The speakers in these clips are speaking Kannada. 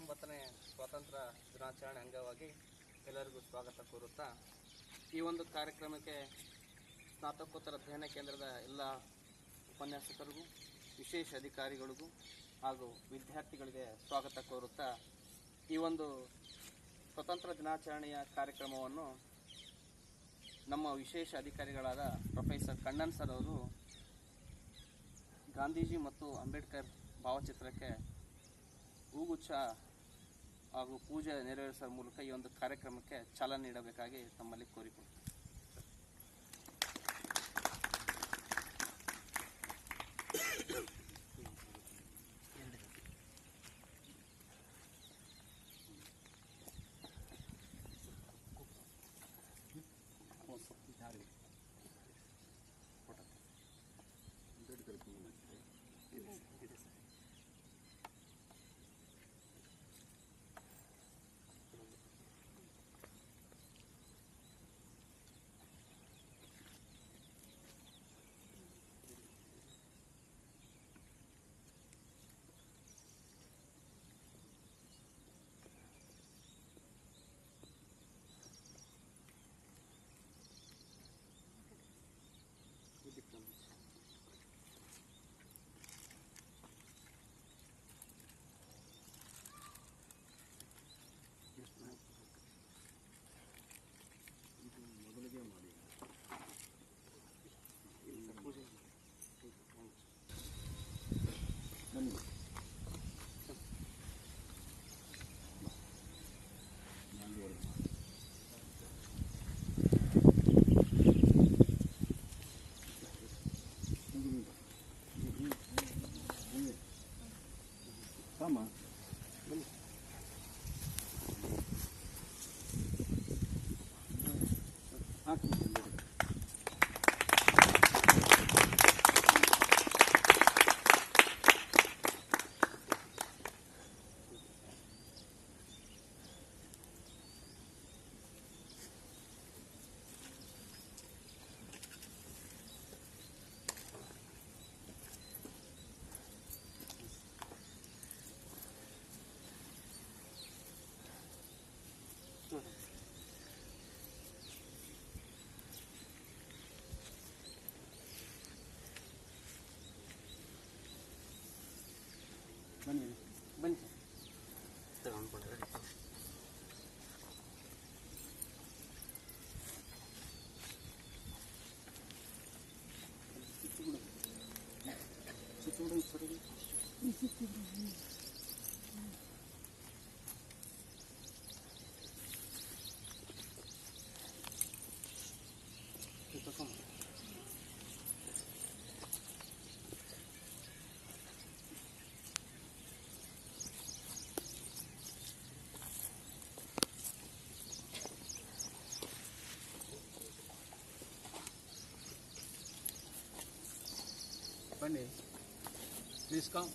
ಎಪ್ಪತ್ತೊಂಬತ್ತನೇ ಸ್ವಾತಂತ್ರ್ಯ ದಿನಾಚರಣೆ ಅಂಗವಾಗಿ ಎಲ್ಲರಿಗೂ ಸ್ವಾಗತ ಕೋರುತ್ತಾ, ಈ ಒಂದು ಕಾರ್ಯಕ್ರಮಕ್ಕೆ ಸ್ನಾತಕೋತ್ತರ ಅಧ್ಯಯನ ಕೇಂದ್ರದ ಎಲ್ಲ ಉಪನ್ಯಾಸಕರಿಗೂ, ವಿಶೇಷ ಅಧಿಕಾರಿಗಳಿಗೂ ಹಾಗೂ ವಿದ್ಯಾರ್ಥಿಗಳಿಗೆ ಸ್ವಾಗತ ಕೋರುತ್ತಾ, ಈ ಒಂದು ಸ್ವತಂತ್ರ ದಿನಾಚರಣೆಯ ಕಾರ್ಯಕ್ರಮವನ್ನು ನಮ್ಮ ವಿಶೇಷ ಅಧಿಕಾರಿಗಳಾದ ಪ್ರೊಫೆಸರ್ ಕಣ್ಣನ್ ಸರ್ ಅವರು ಗಾಂಧೀಜಿ ಮತ್ತು ಅಂಬೇಡ್ಕರ್ ಭಾವಚಿತ್ರಕ್ಕೆ ಹೂಗುಚ್ಛ ಹಾಗೂ ಪೂಜೆ ನೆರವೇರಿಸುವ ಮೂಲಕ ಈ ಒಂದು ಕಾರ್ಯಕ್ರಮಕ್ಕೆ ಚಾಲನೆ ನೀಡಬೇಕಾಗಿ ತಮ್ಮಲ್ಲಿ ಕೋರಿಕೊಳ್ತೀನಿ. Haklısın. tudo por é aí. Isso tudo vivo. பண்ணு ప్లీజ్ కమ్.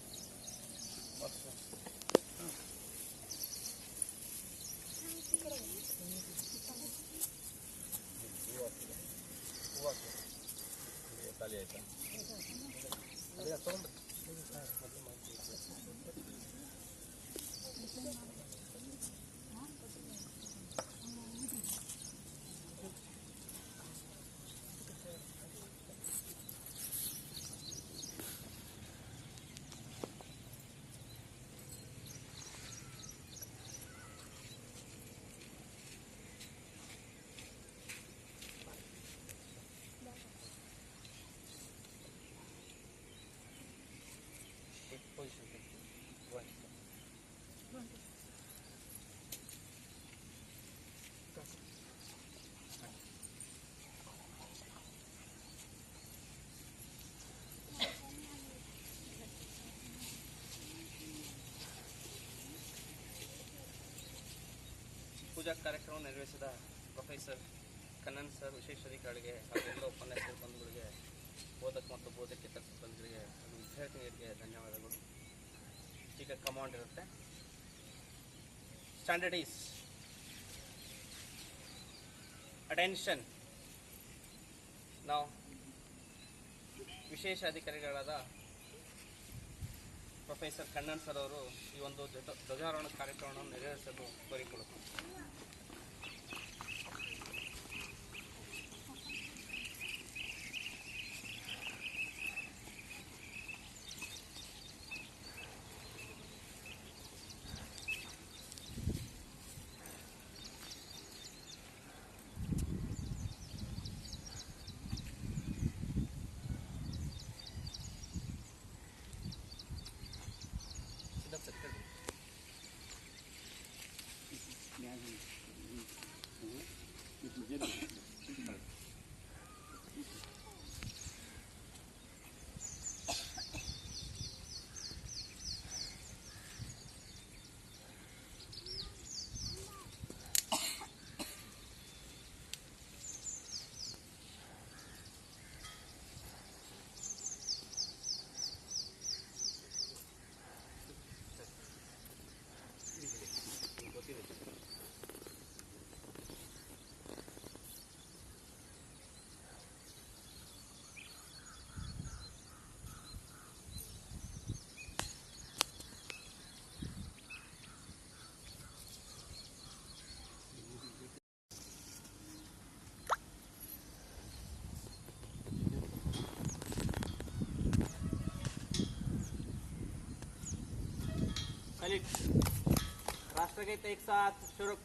ಪೂಜಾ ಕಾರ್ಯಕ್ರಮ ನೆರವೇರಿಸಿದ ಪ್ರೊಫೆಸರ್ ಕನ್ನನ್ ಸರ್, ವಿಶೇಷ ಅಧಿಕಾರಿಗೆ ಹಾಗೂ ಎಲ್ಲ ಉಪನ್ಯಾಸ ಬಂಧುಗಳಿಗೆ ಬೋಧಕ ಮತ್ತು ಬೋಧಕೇತರ ಸಿಬ್ಬಂದಿಗಳಿಗೆ ಹಾಗೂ ವಿದ್ಯಾರ್ಥಿನಿಯರಿಗೆ ಧನ್ಯವಾದಗಳು. ಈಗ ಕಮಾಂಡ್ ಇರುತ್ತೆ. ಸ್ಟ್ಯಾಂಡರ್ಡ್ ಈಸ್ ಅಟೆನ್ಷನ್ ನಾವು ವಿಶೇಷ ಅಧಿಕಾರಿಗಳಾದ ಪ್ರೊಫೆಸರ್ ಕಣ್ಣನ್ ಸರ್ ಅವರು ಈ ಒಂದು ಧ್ವಜ ಧ್ವಜಾರೋಹಣ ಕಾರ್ಯಕ್ರಮವನ್ನು ನೆರವೇರಿಸಲು ಕೋರಿಕೊಳ್ಳುತ್ತೇನೆ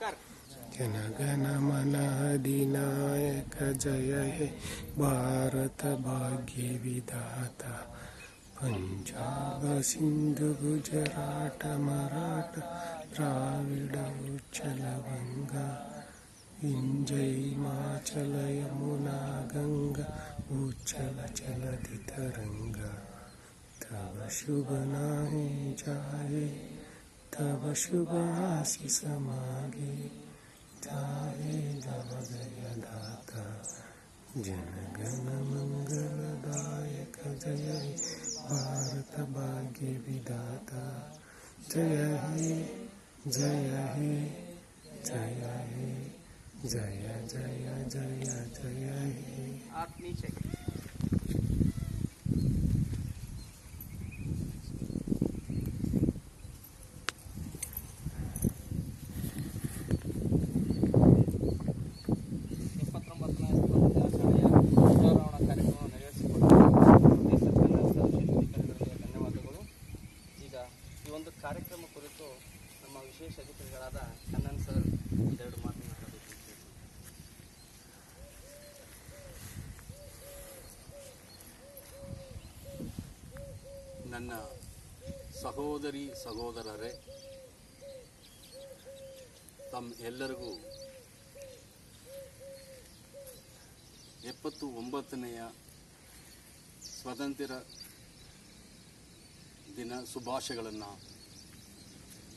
कर जनगण मन अधिनायक जय हे भारत भाग्य विधाता पंजाब सिंधु गुजरात मराठ द्राविड उच्चल गंगा विंजय माचल यमुना गंगा उच्चल चलति तरंगा तव शुभ नामे जाए तव शुभासि समागे। तारे मंगल दायक जय भारत भाग्य विदाता जय हे जय हे जय हे, जय जय जय जय हे। ನನ್ನ ಸಹೋದರಿ ಸಹೋದರರೇ ತಮ್ಮ ಎಲ್ಲರಿಗೂ ಎಪ್ಪತ್ತು ಒಂಬತ್ತನೆಯ ಸ್ವಾತಂತ್ರ್ಯ ದಿನ ಶುಭಾಶಯಗಳನ್ನು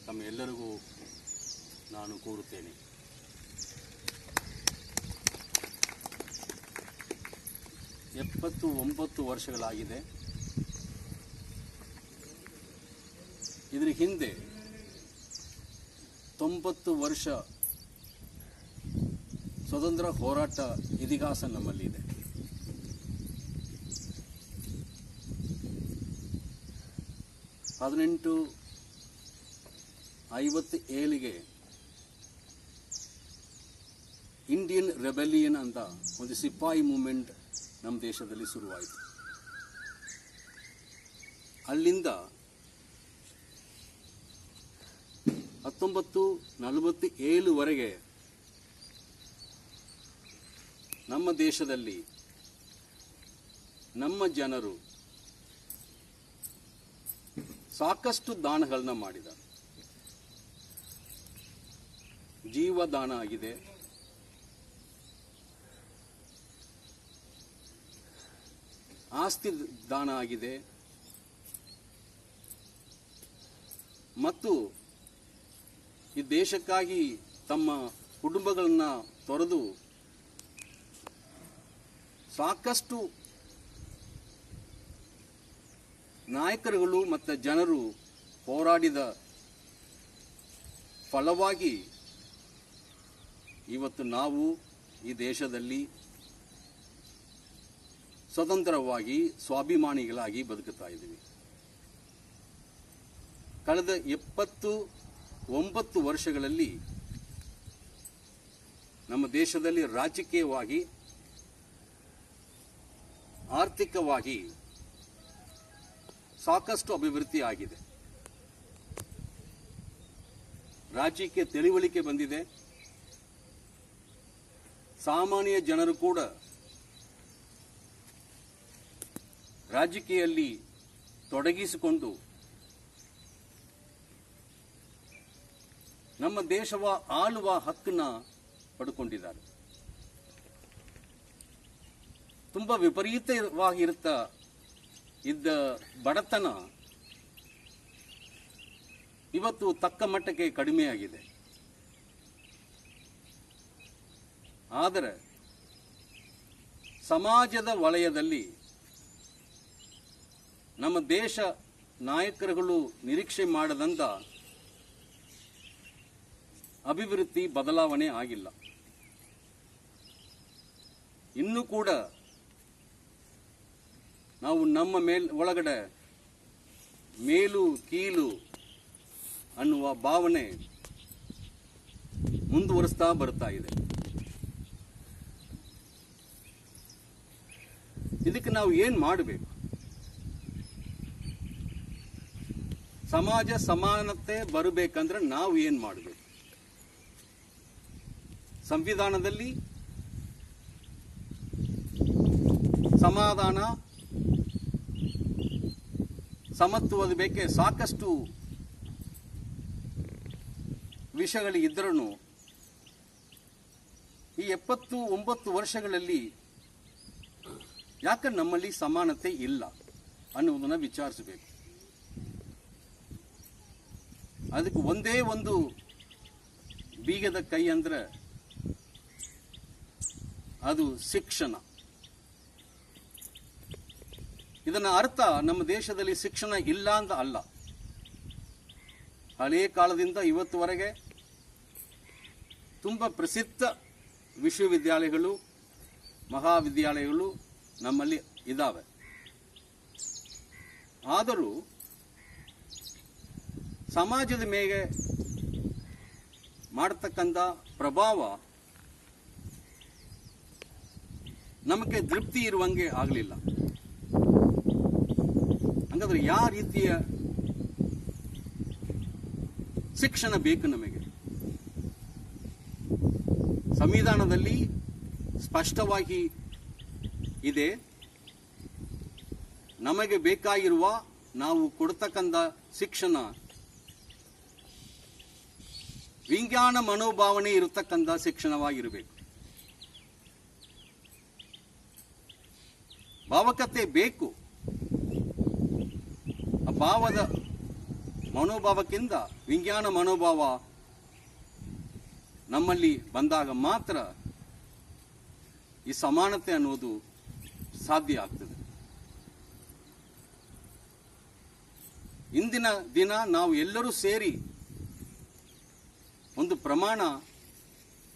ತಮ್ಮ ಎಲ್ಲರಿಗೂ ನಾನು ಕೋರುತ್ತೇನೆ. ಎಪ್ಪತ್ತು ಒಂಬತ್ತು ವರ್ಷಗಳಾಗಿದೆ. ಇದರ ಹಿಂದೆ ತೊಂಬತ್ತು ವರ್ಷ ಸ್ವತಂತ್ರ ಹೋರಾಟ ಇತಿಹಾಸ ನಮ್ಮಲ್ಲಿದೆ. ಹದಿನೆಂಟು ಐವತ್ತು ಏಳಿಗೆ ಇಂಡಿಯನ್ ರೆಬೆಲಿಯನ್ ಅಂತ ಒಂದು ಸಿಪಾಯಿ ಮೂಮೆಂಟ್ ನಮ್ಮ ದೇಶದಲ್ಲಿ ಶುರುವಾಯಿತು. ಅಲ್ಲಿಂದ ಹತ್ತೊಂಬತ್ತು ನಲವತ್ತು ಏಳುವರೆಗೆ ನಮ್ಮ ದೇಶದಲ್ಲಿ ನಮ್ಮ ಜನರು ಸಾಕಷ್ಟು ದಾನಗಳನ್ನ ಮಾಡಿದ್ದಾರೆ. ಜೀವದಾನ ಆಗಿದೆ. ಆಸ್ತಿ ದಾನ ಆಗಿದೆ. ಮತ್ತು ಈ ದೇಶಕ್ಕಾಗಿ ತಮ್ಮ ಕುಟುಂಬಗಳನ್ನು ತೊರೆದು ಸಾಕಷ್ಟು ನಾಯಕರುಗಳು ಮತ್ತು ಜನರು ಹೋರಾಡಿದ ಫಲವಾಗಿ ಇವತ್ತು ನಾವು ಈ ದೇಶದಲ್ಲಿ ಸ್ವತಂತ್ರವಾಗಿ, ಸ್ವಾಭಿಮಾನಿಗಳಾಗಿ ಬದುಕುತ್ತಾ ಇದ್ದೀವಿ. ಕಳೆದ ಎಪ್ಪತ್ತು ಒಂಬತ್ತು ವರ್ಷಗಳಲ್ಲಿ ನಮ್ಮ ದೇಶದಲ್ಲಿ ರಾಜಕೀಯವಾಗಿ, ಆರ್ಥಿಕವಾಗಿ ಸಾಕಷ್ಟು ಅಭಿವೃದ್ಧಿ ಆಗಿದೆ. ರಾಜಕೀಯ ತಿಳಿವಳಿಕೆ ಬಂದಿದೆ. ಸಾಮಾನ್ಯ ಜನರು ಕೂಡ ರಾಜಕೀಯಲ್ಲಿ ತೊಡಗಿಸಿಕೊಂಡು ನಮ್ಮ ದೇಶವ ಆಳುವ ಹಕ್ಕನ್ನ ಪಡ್ಕೊಂಡಿದ್ದಾರೆ. ತುಂಬ ವಿಪರೀತವಾಗಿರುತ್ತ ಇದ್ದ ಬಡತನ ಇವತ್ತು ತಕ್ಕ ಮಟ್ಟಕ್ಕೆ ಕಡಿಮೆಯಾಗಿದೆ. ಆದರೆ ಸಮಾಜದ ವಲಯದಲ್ಲಿ ನಮ್ಮ ದೇಶ ನಾಯಕರುಗಳು ನಿರೀಕ್ಷೆ ಮಾಡದಂತ ಅಭಿವೃದ್ಧಿ ಬದಲಾವಣೆ ಆಗಿಲ್ಲ. ಇನ್ನೂ ಕೂಡ ನಾವು ನಮ್ಮ ಮೇಲ್ ಒಳಗಡೆ ಮೇಲು ಕೀಲು ಅನ್ನುವ ಭಾವನೆ ಮುಂದುವರಿಸ್ತಾ ಬರ್ತಾ ಇದೆ. ಇದಕ್ಕೆ ನಾವು ಏನು ಮಾಡಬೇಕು? ಸಮಾಜ ಸಮಾನತೆ ಬರಬೇಕಂದ್ರೆ ನಾವು ಏನು ಮಾಡಬೇಕು? ಸಂವಿಧಾನದಲ್ಲಿ ಸಮಾಧಾನ, ಸಮತ್ವದ ಬೇಕೆ ಸಾಕಷ್ಟು ವಿಷಯಗಳಿದ್ದರೂ ಈ ಎಪ್ಪತ್ತು ಒಂಬತ್ತು ವರ್ಷಗಳಲ್ಲಿ ಯಾಕೆ ನಮ್ಮಲ್ಲಿ ಸಮಾನತೆ ಇಲ್ಲ ಅನ್ನುವುದನ್ನು ವಿಚಾರಿಸಬೇಕು. ಅದಕ್ಕೆ ಒಂದೇ ಒಂದು ಬೀಗದ ಕೈ ಅಂದ್ರೆ ಅದು ಶಿಕ್ಷಣ. ಇದನ್ನ ಅರ್ಥ ನಮ್ಮ ದೇಶದಲ್ಲಿ ಶಿಕ್ಷಣ ಇಲ್ಲ ಅಂತ ಅಲ್ಲ. ಹಳೆಯ ಕಾಲದಿಂದ ಇವತ್ತುವರೆಗೆ ತುಂಬ ಪ್ರಸಿದ್ಧ ವಿಶ್ವವಿದ್ಯಾಲಯಗಳು, ಮಹಾವಿದ್ಯಾಲಯಗಳು ನಮ್ಮಲ್ಲಿ ಇದ್ದಾವೆ ಆದರೂ ಸಮಾಜದ ಮೇಲೆ ಮಾಡತಕ್ಕಂಥ ಪ್ರಭಾವ ನಮಗೆ ತೃಪ್ತಿ ಇರುವಂಗೆ ಆಗಲಿಲ್ಲ. ಹಾಗಾದ್ರೆ ಯಾವ ರೀತಿಯ ಶಿಕ್ಷಣ ಬೇಕು ನಮಗೆ? ಸಂವಿಧಾನದಲ್ಲಿ ಸ್ಪಷ್ಟವಾಗಿ ಇದೆ, ನಮಗೆ ಬೇಕಾಗಿರುವ ನಾವು ಕೊಡ್ತಕ್ಕಂಥ ಶಿಕ್ಷಣ, ವಿಜ್ಞಾನ ಮನೋಭಾವನೆ ಇರತಕ್ಕಂಥ ಶಿಕ್ಷಣವಾಗಿರಬೇಕು. ಭಾವಕತೆ ಬೇಕು. ಆ ಭಾವದ ಮನೋಭಾವಕ್ಕಿಂತ ವಿಜ್ಞಾನ ಮನೋಭಾವ ನಮ್ಮಲ್ಲಿ ಬಂದಾಗ ಮಾತ್ರ ಈ ಸಮಾನತೆ ಅನ್ನೋದು ಸಾಧ್ಯ ಆಗ್ತದೆ. ಇಂದಿನ ದಿನ ನಾವು ಎಲ್ಲರೂ ಸೇರಿ ಒಂದು ಪ್ರಮಾಣ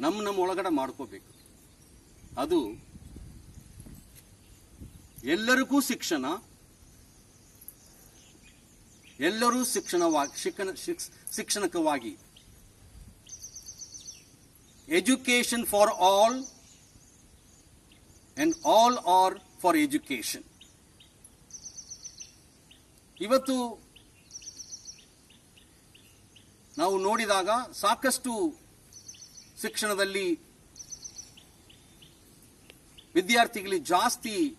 ನಮ್ಮ ನಮ್ಮ ಒಳಗಡೆ ಮಾಡ್ಕೋಬೇಕು. ಅದು ಎಲ್ಲರಿಗೂ ಶಿಕ್ಷಣ. ಎಲ್ಲರೂ ಶಿಕ್ಷಣವಾಗಿ ಶಿಕ್ಷಣ, ಶಿಕ್ಷ- ಶಿಕ್ಷಣಕವಾಗಿ. Education for all and all are for education ಇವತ್ತು ನಾವು ನೋಡಿದಾಗ ಸಾಕಷ್ಟು ಶಿಕ್ಷಣದಲ್ಲಿ ವಿದ್ಯಾರ್ಥಿಗಳಿಗೆ ಜಾಸ್ತಿ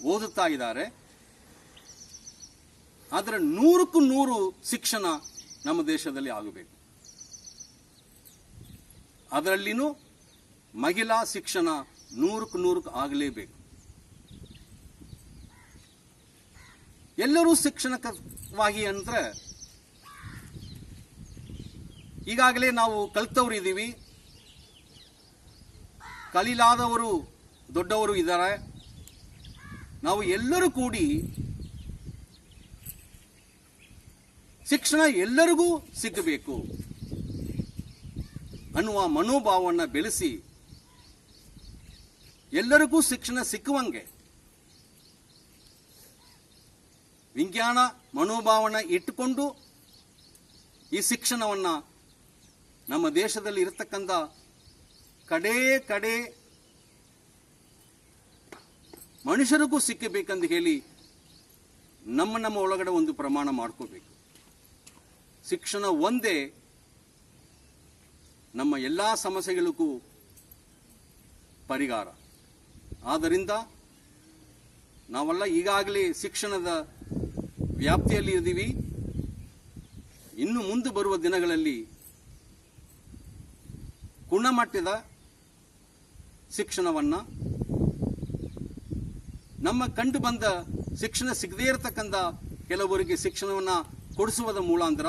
ಓದುತ್ತಾ ಇದ್ದಾರೆ ಆದರೆ ನೂರಕ್ಕೂ ನೂರು ಶಿಕ್ಷಣ ನಮ್ಮ ದೇಶದಲ್ಲಿ ಆಗಬೇಕು. ಅದರಲ್ಲಿನೂ ಮಹಿಳಾ ಶಿಕ್ಷಣ ನೂರಕ್ಕೂ ನೂರಕ್ಕೆ ಆಗಲೇಬೇಕು. ಎಲ್ಲರೂ ಶಿಕ್ಷಣಕವಾಗಿ ಅಂದ್ರೆ ಈಗಾಗಲೇ ನಾವು ಕಲ್ತವ್ರು ಇದ್ದೀವಿ ಕಲೀಲಾದವರು ದೊಡ್ಡವರು ಇದ್ದಾರೆ. ನಾವು ಎಲ್ಲರೂ ಕೂಡಿ ಶಿಕ್ಷಣ ಎಲ್ಲರಿಗೂ ಸಿಗಬೇಕು. ಅನ್ನುವ ಮನೋಭಾವವನ್ನು ಬೆಳೆಸಿ ಎಲ್ಲರಿಗೂ ಶಿಕ್ಷಣ ಸಿಕ್ಕುವಂಗೆ ವಿಜ್ಞಾನ ಮನೋಭಾವನ ಇಟ್ಟುಕೊಂಡು ಈ ಶಿಕ್ಷಣವನ್ನು ನಮ್ಮ ದೇಶದಲ್ಲಿ ಇರತಕ್ಕಂಥ ಕಡೇ ಕಡೆ ಮನುಷ್ಯರಿಗೂ ಸಿಕ್ಕಬೇಕಂದು ಹೇಳಿ ನಮ್ಮ ನಮ್ಮ ಒಳಗಡೆ ಒಂದು ಪ್ರಮಾಣ ಮಾಡ್ಕೋಬೇಕು. ಶಿಕ್ಷಣ ಒಂದೇ ನಮ್ಮ ಎಲ್ಲ ಸಮಸ್ಯೆಗಳಿಗೂ ಪರಿಹಾರ. ಆದ್ದರಿಂದ ನಾವೆಲ್ಲ ಈಗಾಗಲೇ ಶಿಕ್ಷಣದ ವ್ಯಾಪ್ತಿಯಲ್ಲಿ ಇದ್ದೀವಿ. ಇನ್ನು ಮುಂದೆ ಬರುವ ದಿನಗಳಲ್ಲಿ ಗುಣಮಟ್ಟದ ಶಿಕ್ಷಣವನ್ನು ನಮ್ಮ ಕಂಡು ಬಂದ ಶಿಕ್ಷಣ ಸಿಗದೇ ಇರತಕ್ಕಂಥ ಕೆಲವರಿಗೆ ಶಿಕ್ಷಣವನ್ನು ಕೊಡಿಸುವುದ ಮೂಲಾಂತರ.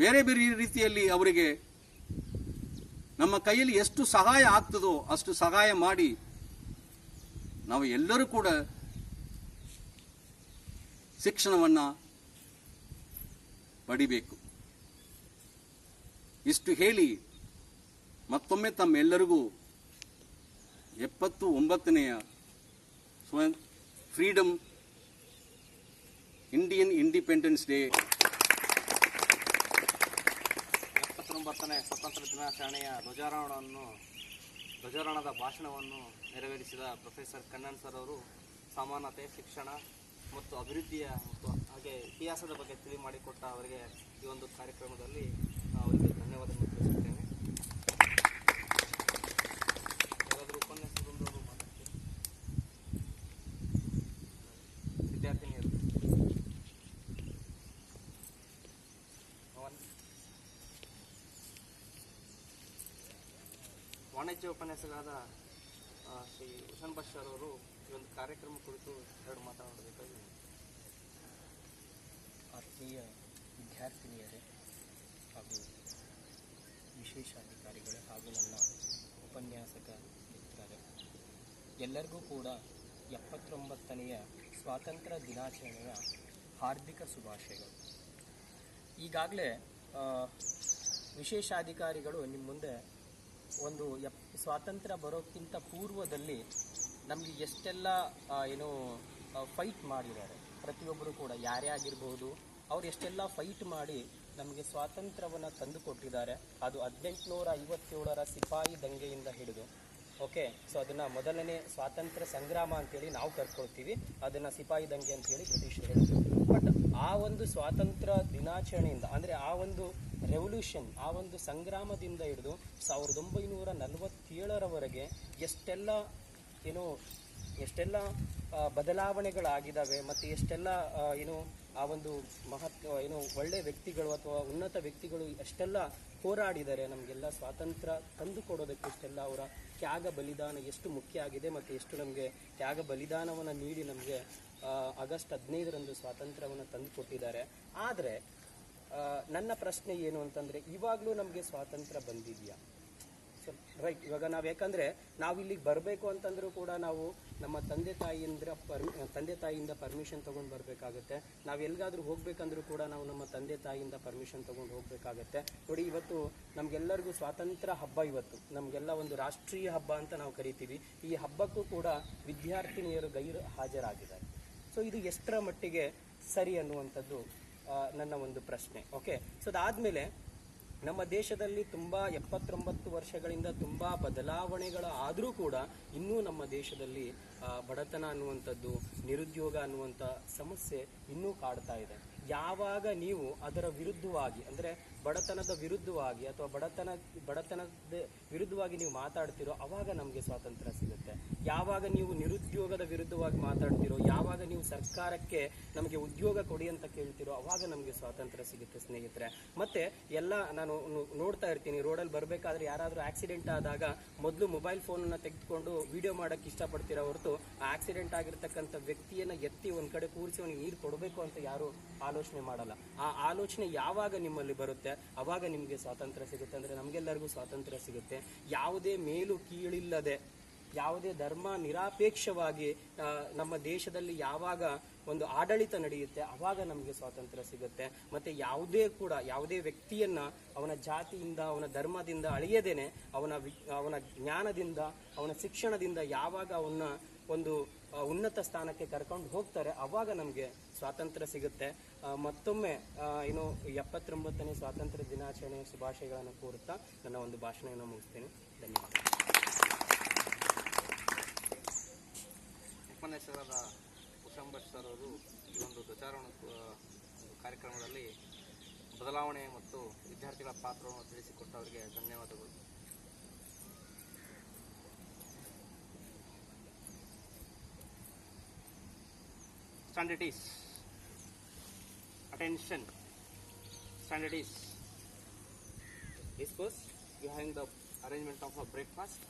ಬೇರೆ ಬೇರೆ ರೀತಿಯಲ್ಲಿ ಅವರಿಗೆ ನಮ್ಮ ಕೈಯಲ್ಲಿ ಎಷ್ಟು ಸಹಾಯ ಆಗ್ತದೋ ಅಷ್ಟು ಸಹಾಯ ಮಾಡಿ ನಾವು ಎಲ್ಲರೂ ಕೂಡ ಶಿಕ್ಷಣವನ್ನು ಪಡಿಬೇಕು. ಇಷ್ಟು ಹೇಳಿ ಮತ್ತೊಮ್ಮೆ ತಮ್ಮೆಲ್ಲರಿಗೂ ಎಪ್ಪತ್ತು ಒಂಬತ್ತನೆಯ ಸ್ವಯಂ ಫ್ರೀಡಮ್ ಇಂಡಿಯನ್ ಇಂಡಿಪೆಂಡೆನ್ಸ್ ಡೇ ಎಪ್ಪತ್ತೊಂಬತ್ತನೇ ಸ್ವಾತಂತ್ರ್ಯ ದಿನಾಚರಣೆಯ ಧ್ವಜಾರೋಹಣವನ್ನು, ಧ್ವಜಾರೋಹಣದ ಭಾಷಣವನ್ನು ನೆರವೇರಿಸಿದ ಪ್ರೊಫೆಸರ್ ಕಣ್ಣನ್ ಸರ್ ಅವರು ಸಮಾನತೆ ಶಿಕ್ಷಣ ಮತ್ತು ಅಭಿವೃದ್ಧಿಯ ಮತ್ತು ಹಾಗೆ ಇತಿಹಾಸದ ಬಗ್ಗೆ ತಿಳಿ ಮಾಡಿಕೊಟ್ಟ ಅವರಿಗೆ ಈ ಒಂದು ಕಾರ್ಯಕ್ರಮದಲ್ಲಿ ಅವರಿಗೆ ಧನ್ಯವಾದಗಳು ಯಾರಾದರೂ ಉಪನ್ಯಾಸ ಬಂದವರು ಮಾತಾಡ್ತೀರಾ? ವಿದ್ಯಾರ್ಥಿನಿಯರು ಅವನ್- ವಾಣಿಜ್ಯ ಉಪನ್ಯಾಸಕರಾದ ಶ್ರೀ ಹುಸನ್ ಬಶಾರ್ ಅವರು ಈ ಒಂದು ಕಾರ್ಯಕ್ರಮ ಕುರಿತು ಎರಡು ಮಾತನಾಡಬೇಕಾಗಿ ಆತ್ಮೀಯ ವಿದ್ಯಾರ್ಥಿನಿಯರೇ ಹಾಗೂ ವಿಶೇಷಾಧಿಕಾರಿಗಳೇ ಹಾಗೂ ನನ್ನ ಉಪನ್ಯಾಸಕ ಮಿತ್ರರೇ, ಎಲ್ಲರಿಗೂ ಕೂಡ ಎಪ್ಪತ್ತೊಂಬತ್ತನೆಯ ಸ್ವಾತಂತ್ರ್ಯ ದಿನಾಚರಣೆಯ ಹಾರ್ದಿಕ ಶುಭಾಶಯಗಳು. ಈಗಾಗಲೇ ವಿಶೇಷಾಧಿಕಾರಿಗಳು ನಿಮ್ಮ ಮುಂದೆ ಒಂದು ಎಪ್ ಸ್ವಾತಂತ್ರ್ಯ ಬರೋಕ್ಕಿಂತ ಪೂರ್ವದಲ್ಲಿ ನಮಗೆ ಎಷ್ಟೆಲ್ಲ ಏನು ಫೈಟ್ ಮಾಡಿದ್ದಾರೆ. ಪ್ರತಿಯೊಬ್ಬರು ಕೂಡ, ಯಾರೇ ಆಗಿರ್ಬೋದು, ಅವ್ರು ಎಷ್ಟೆಲ್ಲ ಫೈಟ್ ಮಾಡಿ ನಮಗೆ ಸ್ವಾತಂತ್ರ್ಯವನ್ನು ತಂದು ಕೊಟ್ಟಿದ್ದಾರೆ ಅದು ಹದಿನೆಂಟುನೂರ ಐವತ್ತೇಳರ ಸಿಪಾಯಿ ದಂಗೆಯಿಂದ ಹಿಡಿದು ಓಕೆ ಸೊ ಅದನ್ನು ಮೊದಲನೇ ಸ್ವಾತಂತ್ರ್ಯ ಸಂಗ್ರಾಮ ಅಂತೇಳಿ ನಾವು ಕರ್ಕೊಳ್ತೀವಿ. ಅದನ್ನು ಸಿಪಾಯಿ ದಂಗೆ ಅಂತೇಳಿ ಬ್ರಿಟಿಷರು ಹೇಳಿದ್ರು ಬಟ್ ಆ ಒಂದು ಸ್ವಾತಂತ್ರ್ಯ ದಿನಾಚರಣೆಯಿಂದ, ಅಂದರೆ ಆ ಒಂದು ರೆವಲ್ಯೂಷನ್, ಆ ಒಂದು ಸಂಗ್ರಾಮದಿಂದ ಹಿಡಿದು ಸಾವಿರದ ಒಂಬೈನೂರ ನಲವತ್ತೇಳರವರೆಗೆ ಎಷ್ಟೆಲ್ಲ ಏನು, ಎಷ್ಟೆಲ್ಲ ಬದಲಾವಣೆಗಳಾಗಿದ್ದಾವೆ ಮತ್ತು ಎಷ್ಟೆಲ್ಲ ಏನು, ಆ ಒಂದು ಮಹತ್ವ ಏನು ಒಳ್ಳೆ ವ್ಯಕ್ತಿಗಳು ಅಥವಾ ಉನ್ನತ ವ್ಯಕ್ತಿಗಳು ಎಷ್ಟೆಲ್ಲ ಹೋರಾಡಿದ್ದಾರೆ ನಮಗೆಲ್ಲ ಸ್ವಾತಂತ್ರ್ಯ ತಂದು ಕೊಡೋದಕ್ಕೆ ಇಷ್ಟೆಲ್ಲ ಅವರ ತ್ಯಾಗ ಬಲಿದಾನ ಎಷ್ಟು ಮುಖ್ಯ ಆಗಿದೆ ಮತ್ತು ಎಷ್ಟು ನಮಗೆ ತ್ಯಾಗ ಬಲಿದಾನವನ್ನು ನೀಡಿ ನಮಗೆ ಆಗಸ್ಟ್ ಹದಿನೈದರಂದು ಸ್ವಾತಂತ್ರ್ಯವನ್ನು ತಂದು ಕೊಟ್ಟಿದ್ದಾರೆ ಆದರೆ ನನ್ನ ಪ್ರಶ್ನೆ ಏನು ಅಂತಂದರೆ, ಇವಾಗಲೂ ನಮಗೆ ಸ್ವಾತಂತ್ರ್ಯ ಬಂದಿದೆಯಾ? ರೈಟ್, ಇವಾಗ ನಾವು ಯಾಕಂದ್ರೆ ನಾವು ಇಲ್ಲಿಗೆ ಬರಬೇಕು ಅಂತಂದ್ರೂ ಕೂಡ ನಾವು ನಮ್ಮ ತಂದೆ ತಾಯಿಯಿಂದ ಪರ್ಮಿ, ತಂದೆ ತಾಯಿಯಿಂದ ಪರ್ಮಿಷನ್ ತೊಗೊಂಡು ಬರಬೇಕಾಗತ್ತೆ. ನಾವು ಎಲ್ಲಿಗಾದ್ರೂ ಹೋಗ್ಬೇಕಂದ್ರೂ ಕೂಡ ನಾವು ನಮ್ಮ ತಂದೆ ತಾಯಿಯಿಂದ ಪರ್ಮಿಷನ್ ತೊಗೊಂಡು ಹೋಗ್ಬೇಕಾಗತ್ತೆ. ನೋಡಿ, ಇವತ್ತು ನಮಗೆಲ್ಲರಿಗೂ ಸ್ವಾತಂತ್ರ್ಯ ಹಬ್ಬ ಇವತ್ತು. ನಮಗೆಲ್ಲ ಒಂದು ರಾಷ್ಟ್ರೀಯ ಹಬ್ಬ ಅಂತ ನಾವು ಕರಿತೀವಿ. ಈ ಹಬ್ಬಕ್ಕೂ ಕೂಡ ವಿದ್ಯಾರ್ಥಿನಿಯರು ಗೈರು ಹಾಜರಾಗಿದ್ದಾರೆ. ಸೊ, ಇದು ಎಷ್ಟರ ಮಟ್ಟಿಗೆ ಸರಿ ಅನ್ನುವಂಥದ್ದು ನನ್ನ ಒಂದು ಪ್ರಶ್ನೆ. ಓಕೆ ಸೊ ಅದಾದಮೇಲೆ ನಮ್ಮ ದೇಶದಲ್ಲಿ ತುಂಬ ಎಪ್ಪತ್ತೊಂಬತ್ತು ವರ್ಷಗಳಿಂದ ತುಂಬ ಬದಲಾವಣೆಗಳ ಆದರೂ ಕೂಡ ಇನ್ನೂ ನಮ್ಮ ದೇಶದಲ್ಲಿ ಬಡತನ ಅನ್ನುವಂಥದ್ದು, ನಿರುದ್ಯೋಗ ಅನ್ನುವಂಥ ಸಮಸ್ಯೆ ಇನ್ನೂ ಕಾಡ್ತಾ ಇದೆ. ಯಾವಾಗ ನೀವು ಅದರ ವಿರುದ್ಧವಾಗಿ, ಅಂದರೆ ಬಡತನದ ವಿರುದ್ಧವಾಗಿ ಅಥವಾ ಬಡತನ, ಬಡತನದ ವಿರುದ್ಧವಾಗಿ ನೀವು ಮಾತಾಡ್ತಿರೋ ಅವಾಗ ನಮಗೆ ಸ್ವಾತಂತ್ರ್ಯ ಸಿಗುತ್ತೆ. ಯಾವಾಗ ನೀವು ನಿರುದ್ಯೋಗದ ವಿರುದ್ಧವಾಗಿ ಮಾತಾಡ್ತಿರೋ, ಯಾವಾಗ ನೀವು ಸರ್ಕಾರಕ್ಕೆ ನಮಗೆ ಉದ್ಯೋಗ ಕೊಡಿ ಅಂತ ಕೇಳ್ತಿರೋ ಅವಾಗ ನಮಗೆ ಸ್ವಾತಂತ್ರ್ಯ ಸಿಗುತ್ತೆ ಸ್ನೇಹಿತರೆ. ಮತ್ತೆ ಎಲ್ಲ ನಾನು ನೋಡ್ತಾ ಇರ್ತೀನಿ, ರೋಡಲ್ಲಿ ಬರಬೇಕಾದ್ರೆ ಯಾರಾದರೂ ಆಕ್ಸಿಡೆಂಟ್ ಆದಾಗ ಮೊದಲು ಮೊಬೈಲ್ ಫೋನನ್ನು ತೆಗೆದುಕೊಂಡು ವಿಡಿಯೋ ಮಾಡೋಕ್ಕೆ ಇಷ್ಟಪಡ್ತೀರಾ ಹೊರತು ಆ ಆಕ್ಸಿಡೆಂಟ್ ಆಗಿರ್ತಕ್ಕಂಥ ವ್ಯಕ್ತಿಯನ್ನು ಎತ್ತಿ ಒಂದು ಕಡೆ ಕೂರಿಸಿ ಅವನಿಗೆ ನೀರು ಕೊಡಬೇಕು ಅಂತ ಯಾರು ಆಲೋಚನೆ ಮಾಡಲ್ಲ. ಆ ಆಲೋಚನೆ ಯಾವಾಗ ನಿಮ್ಮಲ್ಲಿ ಬರುತ್ತೆ? ಅವಾಗ ನಿಮಗೆ ಸ್ವಾತಂತ್ರ್ಯ ಸಿಗುತ್ತೆ ಅಂದರೆ ನಮಗೆಲ್ಲರಿಗೂ ಸ್ವಾತಂತ್ರ್ಯ ಸಿಗುತ್ತೆ. ಯಾವುದೇ ಮೇಲು ಕೀಳಿಲ್ಲದೆ, ಯಾವುದೇ ಧರ್ಮ ನಿರಾಪೇಕ್ಷವಾಗಿ ನಮ್ಮ ದೇಶದಲ್ಲಿ ಯಾವಾಗ ಒಂದು ಆಡಳಿತ ನಡೆಯುತ್ತೆ, ಅವಾಗ ನಮಗೆ ಸ್ವಾತಂತ್ರ್ಯ ಸಿಗುತ್ತೆ. ಮತ್ತೆ ಯಾವುದೇ ಕೂಡ, ಯಾವುದೇ ವ್ಯಕ್ತಿಯನ್ನ ಅವನ ಜಾತಿಯಿಂದ, ಅವನ ಧರ್ಮದಿಂದ ಅಳಿಯದೇನೆ, ಅವನ ಅವನ ಜ್ಞಾನದಿಂದ, ಅವನ ಶಿಕ್ಷಣದಿಂದ ಯಾವಾಗ ಅವನ್ನ ಒಂದು ಉನ್ನತ ಸ್ಥಾನಕ್ಕೆ ಕರ್ಕೊಂಡು ಹೋಗ್ತಾರೆ, ಅವಾಗ ನಮಗೆ ಸ್ವಾತಂತ್ರ್ಯ ಸಿಗುತ್ತೆ. ಮತ್ತೊಮ್ಮೆ ಏನು ಎಪ್ಪತ್ತೊಂಬತ್ತನೇ ಸ್ವಾತಂತ್ರ್ಯ ದಿನಾಚರಣೆ ಶುಭಾಶಯಗಳನ್ನು ಕೋರುತ್ತಾ ನನ್ನ ಒಂದು ಭಾಷಣವನ್ನು ಮುಗಿಸ್ತೀನಿ. ಧನ್ಯವಾದ. ಉಪನ್ಯಾಸಕರಾದ ಕುಶಂಬಟ್ ಸರ್ ಅವರು ಈ ಒಂದು ಧ್ವಜಾರೋಹಣ ಕಾರ್ಯಕ್ರಮದಲ್ಲಿ ಬದಲಾವಣೆ ಮತ್ತು ವಿದ್ಯಾರ್ಥಿಗಳ ಪಾತ್ರವನ್ನು ತಿಳಿಸಿಕೊಟ್ಟವರಿಗೆ ಧನ್ಯವಾದಗಳು. Standard is attention. Standard is disperse. We are having the arrangement of a breakfast.